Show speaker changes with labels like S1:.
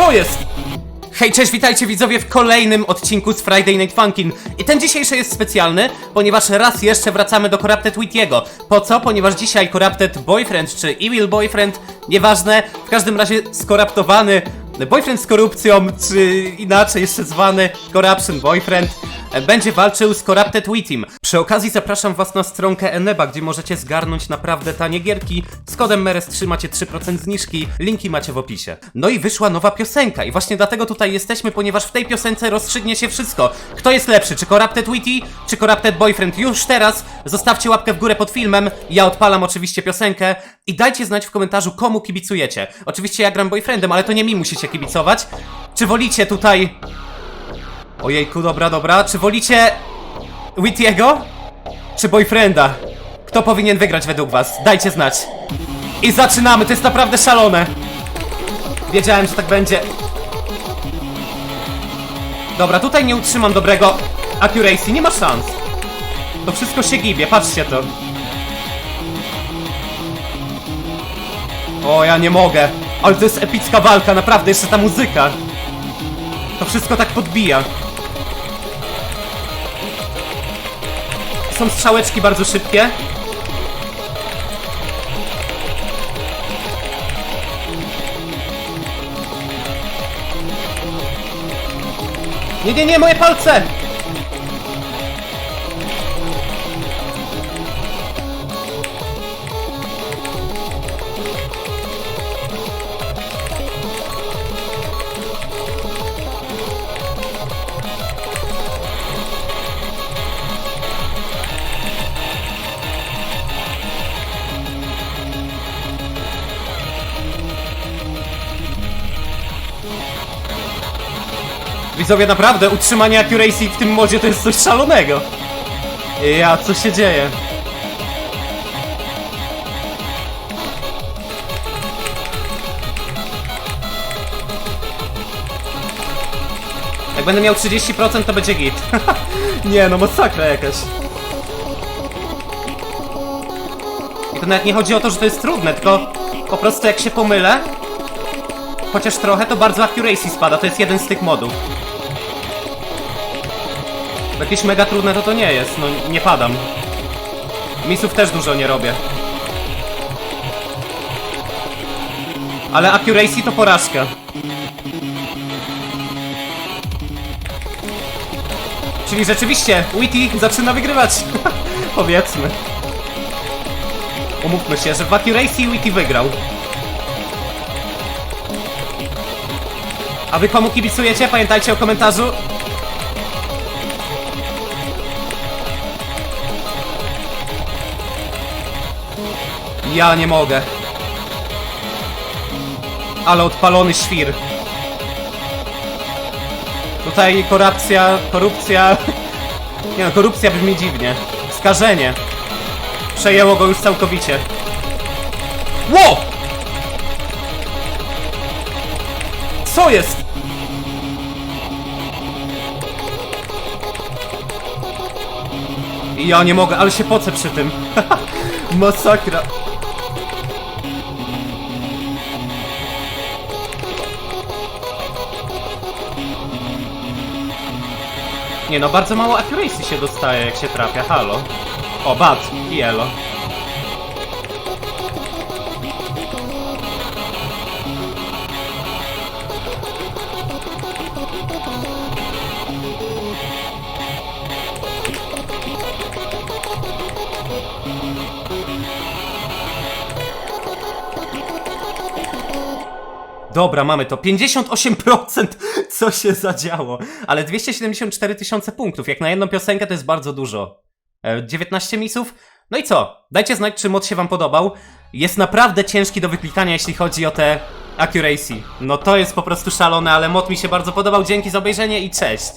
S1: Co jest? Hej, cześć, witajcie widzowie w kolejnym odcinku z Friday Night Funkin. I ten dzisiejszy jest specjalny, ponieważ raz jeszcze wracamy do Corrupted Wittiego. Po co? Ponieważ dzisiaj Corrupted Boyfriend czy Evil Boyfriend, nieważne, w każdym razie skoraptowany boyfriend z korupcją, czy inaczej jeszcze zwany Corruption Boyfriend, e, będzie walczył z Corrupted Wittim. Przy okazji zapraszam was na stronkę Eneba, gdzie możecie zgarnąć naprawdę tanie gierki. Z kodem MERES3 macie 3% zniżki, linki macie w opisie. No i wyszła nowa piosenka i właśnie dlatego tutaj jesteśmy, ponieważ w tej piosence rozstrzygnie się wszystko. Kto jest lepszy, czy Corrupted Witty, czy Corrupted Boyfriend? Już teraz zostawcie łapkę w górę pod filmem, ja odpalam oczywiście piosenkę i dajcie znać w komentarzu komu kibicujecie. Oczywiście ja gram Boyfriendem, ale to nie mi musicie kibicować. Czy wolicie tutaj... Ojejku, dobra, dobra. Czy wolicie Whittiego? Czy Boyfrienda? Kto powinien wygrać według was? Dajcie znać. I zaczynamy, to jest naprawdę szalone. Wiedziałem, że tak będzie. Dobra, tutaj nie utrzymam dobrego accuracy, nie ma szans. To wszystko się gibie, patrzcie to. O, ja nie mogę. Ale to jest epicka walka, naprawdę, jeszcze ta muzyka. To wszystko tak podbija. Są strzałeczki bardzo szybkie. Nie, nie, nie, moje palce! Widzowie, naprawdę, utrzymanie accuracy w tym modzie to jest coś szalonego. Ja, co się dzieje? Jak będę miał 30% to będzie git. nie no, masakra jakaś. I to nawet nie chodzi o to, że to jest trudne, tylko po prostu jak się pomylę, chociaż trochę, to bardzo accuracy spada, to jest jeden z tych modów. Jakieś mega trudne to to nie jest, no nie padam. Misów też dużo nie robię. Ale accuracy to porażka. Czyli rzeczywiście, Witty zaczyna wygrywać. Powiedzmy. Umówmy się, że w accuracy Witty wygrał. A wy komu kibicujecie? Pamiętajcie o komentarzu. Ja nie mogę. Ale odpalony świr. Tutaj korupcja, korupcja... Nie no, korupcja brzmi dziwnie. Skażenie. Przejęło go już całkowicie. Ło! Co jest? Ja nie mogę, ale się pocę przy tym. Masakra. Nie no, bardzo mało accuracy się dostaje jak się trafia, halo. O, bat, i. Dobra, mamy to. 58% co się zadziało. Ale 274 tysiące punktów. Jak na jedną piosenkę to jest bardzo dużo. E, 19 misów. No i co? Dajcie znać, czy mod się wam podobał. Jest naprawdę ciężki do wyklikania, jeśli chodzi o te accuracy. No to jest po prostu szalone, ale mod mi się bardzo podobał. Dzięki za obejrzenie i cześć!